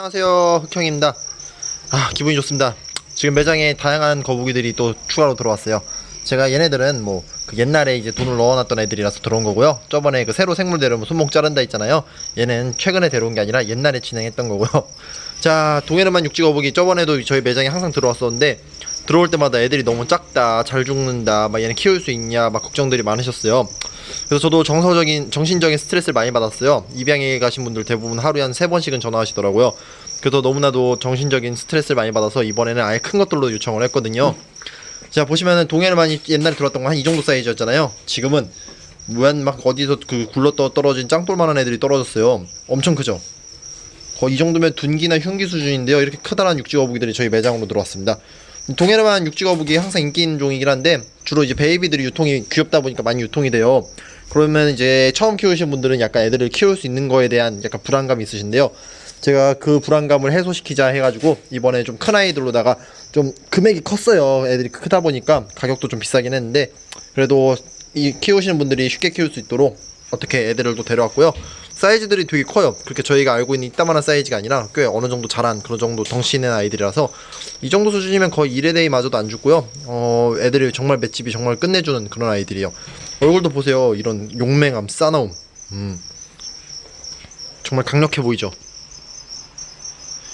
안녕하세요 흑형입니다. 아 기분이 좋습니다. 지금 매장에 다양한 거북이들이 또 추가로 들어왔어요. 제가 얘네들은 뭐 그 옛날에 이제 돈을 넣어놨던 애들이라서 들어온 거고요. 저번에 그 새로 생물 데려오면 손목 자른다 있잖아요. 얘는 최근에 데려온 게 아니라 옛날에 진행했던 거고요. 자 동해르만 육지 거북이. 저번에도 저희 매장에 항상 들어왔었는데 들어올 때마다 애들이 너무 작다 잘 죽는다 막 얘네 키울 수 있냐 막 걱정들이 많으셨어요 그래서 저도 정서적인 정신적인 스트레스를 많이 받았어요. 입양에 가신 분들 대부분 하루에 한 세 번씩은 전화하시더라고요. 그래서 너무나도 정신적인 스트레스를 많이 받아서 이번에는 아예 큰 것들로 요청을 했거든요. 자 보시면은 동해르만이 옛날에 들어왔던 건 한 이 정도 사이즈였잖아요. 지금은 무한 막 어디서 그 굴러 떠 떨어진 짱돌만한 애들이 떨어졌어요. 엄청 크죠? 거의 이 정도면 둔기나 흉기 수준인데요. 이렇게 크다란 육지거북이들이 저희 매장으로 들어왔습니다 동해르만 육지거북이 항상 인기 있는 종이긴 한데 주로 이제 베이비들이 유통이 귀엽다 보니까 많이 유통이 돼요. 그러면 이제 처음 키우신 분들은 약간 애들을 키울 수 있는 거에 대한 약간 불안감이 있으신데요. 제가 그 불안감을 해소시키자 해가지고 이번에 좀 큰 아이들로다가 좀 금액이 컸어요. 애들이 크다 보니까 가격도 좀 비싸긴 했는데 그래도 이 키우시는 분들이 쉽게 키울 수 있도록 어떻게 애들을 또 데려왔고요. 사이즈들이 되게 커요. 그렇게 저희가 알고 있는 이따만한 사이즈가 아니라 꽤 어느 정도 자란 그런 정도 있는 아이들이라서 이 정도 수준이면 거의 1회데이 마저도 안 죽고요. 어 애들이 정말 맷집이 정말 끝내주는 그런 아이들이에요. 얼굴도 보세요. 이런 용맹함 싸나움. 음. 정말 강력해 보이죠?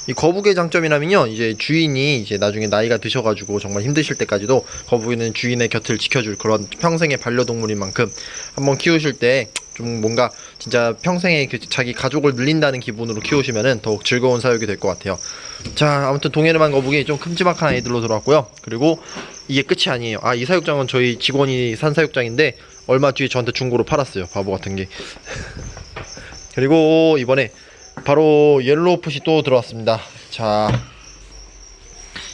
이 거북의 장점이라면요. 이제 주인이 이제 나중에 나이가 드셔가지고 정말 힘드실 때까지도 거북이는 주인의 곁을 지켜줄 그런 평생의 반려동물인 만큼 한번 키우실 때 좀 뭔가 진짜 평생의 그 자기 가족을 늘린다는 기분으로 키우시면은 더욱 즐거운 사육이 될 것 같아요. 자 아무튼 동해르만 거북이 좀 큼지막한 아이들로 들어왔고요. 그리고 이게 끝이 아니에요. 아 이 사육장은 저희 직원이 산 사육장인데 얼마 뒤에 저한테 중고로 팔았어요. 바보 같은 게. 그리고 이번에 바로 옐로우풋이 또 들어왔습니다. 자,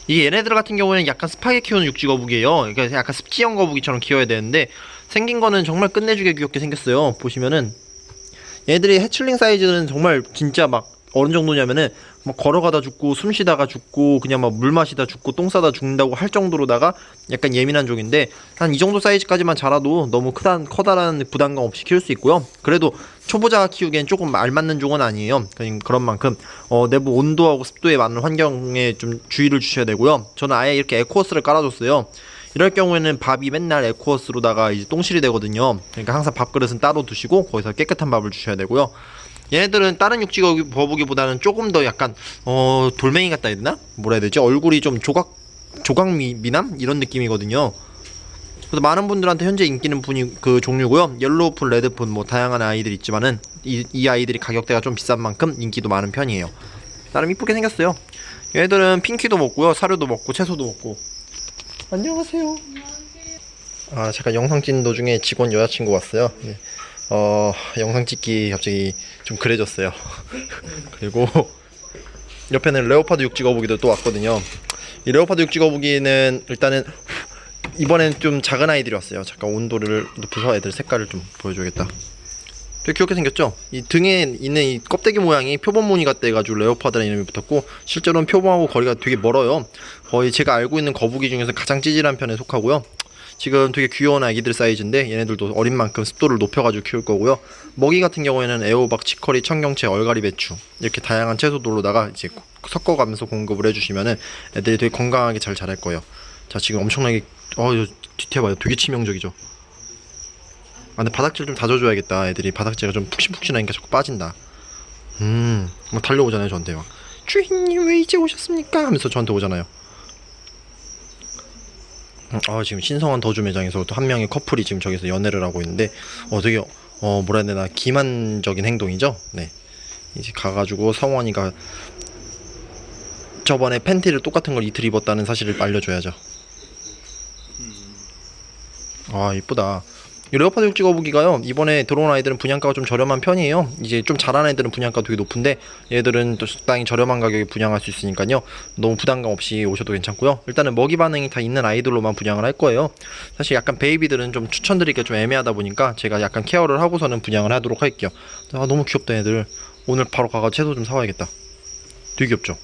이 얘네들 같은 경우에는 약간 습하게 키우는 육지 거북이에요. 그러니까 약간 습지형 거북이처럼 키워야 되는데 생긴 거는 정말 끝내주게 귀엽게 생겼어요. 보시면은 얘들이 해출링 사이즈는 정말 진짜 막 어느 정도냐면은 막 걸어가다 죽고 숨 쉬다가 죽고 그냥 막 물 마시다 죽고 똥 싸다 죽는다고 할 정도로다가 약간 예민한 종인데 한 이 정도 사이즈까지만 자라도 너무 크다 커다란 부담감 없이 키울 수 있고요. 그래도 초보자가 키우기엔 조금 알맞는 종은 아니에요. 그런 만큼 어, 내부 온도하고 습도에 맞는 환경에 좀 주의를 주셔야 되고요. 저는 아예 이렇게 에코어스를 깔아줬어요. 이럴 경우에는 밥이 맨날 에코어스로다가 이제 똥실이 되거든요. 그러니까 항상 밥그릇은 따로 두시고 거기서 깨끗한 밥을 주셔야 되고요. 얘네들은 다른 육지 거북이- 거북이보다는 조금 더 약간 어 돌멩이 같다 해야 되나? 뭐라 해야 되지? 얼굴이 좀 조각 조각 미, 미남 이런 느낌이거든요. 그래서 많은 분들한테 현재 인기는 분이 그 종류고요. 옐로우폰, 레드폰 뭐 다양한 아이들이 있지만은 이, 이 아이들이 가격대가 좀 비싼 만큼 인기도 많은 편이에요. 나름 이쁘게 생겼어요. 얘들은 핑키도 먹고요, 사료도 먹고 채소도 먹고. 안녕하세요. 아 잠깐 영상 찍는 도중에 직원 여자친구 왔어요. 예. 어 영상 찍기 갑자기 좀 그래졌어요. 그리고 옆에는 레오파드 육지 거북이도 또 왔거든요. 이 레오파드 육지 거북이는 일단은 이번엔 좀 작은 아이들이 왔어요. 잠깐 온도를 높여서 애들 색깔을 좀 보여줘야겠다. 되게 귀엽게 생겼죠? 이 등에 있는 이 껍데기 모양이 표범 무늬 같다 해가지고 레오파드라는 이름이 붙었고 실제로는 표범하고 거리가 되게 멀어요. 거의 제가 알고 있는 거북이 중에서 가장 찌질한 편에 속하고요. 지금 되게 귀여운 아기들 사이즈인데 얘네들도 어린 만큼 습도를 높여가지고 키울 거고요. 먹이 같은 경우에는 애호박, 치커리, 청경채, 얼갈이, 배추 이렇게 다양한 채소들로다가 이제 섞어가면서 공급을 해주시면은 애들이 되게 건강하게 잘 자랄 거예요. 자 지금 엄청나게 어 뒤태 봐요. 되게 치명적이죠. 아 근데 바닥질 좀 다져줘야겠다. 애들이 바닥재가 좀 푹신푹신하니까 자꾸 빠진다. 음, 막 달려오잖아요 저한테 막 주인님 왜 이제 오셨습니까? 하면서 저한테 오잖아요. 음, 아 지금 신성한 더주 매장에서 또 한 명의 커플이 지금 저기서 연애를 하고 있는데 어 되게 어 뭐라 해야 되나 기만적인 행동이죠. 네. 이제 가가지고 성원이가 저번에 팬티를 똑같은 걸 이틀 입었다는 사실을 알려줘야죠. 아 이쁘다. 이 레오파드 육지 거북이가요 이번에 들어온 아이들은 분양가가 좀 저렴한 편이에요. 이제 좀 자란 애들은 분양가 되게 높은데 얘들은 또 적당히 저렴한 가격에 분양할 수 있으니까요. 너무 부담감 없이 오셔도 괜찮고요. 일단은 먹이 반응이 다 있는 아이들로만 분양을 할 거예요. 사실 약간 베이비들은 좀 추천드리기가 좀 애매하다 보니까 제가 약간 케어를 하고서는 분양을 하도록 할게요. 아 너무 귀엽다 애들. 오늘 바로 가가 채소 좀 사와야겠다. 되게 귀엽죠.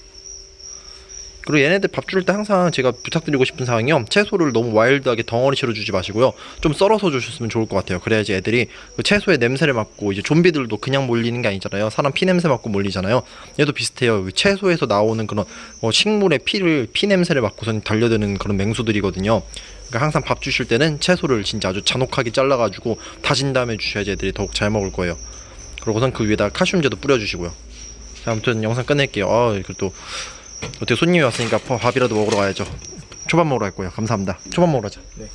그리고 얘네들 밥 줄 때 항상 제가 부탁드리고 싶은 사항이요. 채소를 너무 와일드하게 덩어리채로 주지 마시고요. 좀 썰어서 주셨으면 좋을 것 같아요. 그래야지 애들이 그 채소의 냄새를 맡고 이제 좀비들도 그냥 몰리는 게 아니잖아요. 사람 피 냄새 맡고 몰리잖아요. 얘도 비슷해요. 그 채소에서 나오는 그런 어, 식물의 피를 피 냄새를 맡고선 달려드는 그런 맹수들이거든요. 그러니까 항상 밥 주실 때는 채소를 진짜 아주 잔혹하게 잘라가지고 다진 다음에 주셔야지 애들이 더욱 잘 먹을 거예요. 그리고선 그 위에다 칼슘제도 뿌려주시고요. 자, 아무튼 영상 끝낼게요. 아, 그리고 또 어떻게 손님이 왔으니까 밥- 밥이라도 먹으러 가야죠. 초밥 먹으러 갈 거예요. 감사합니다. 초밥 먹으러 가자. 네.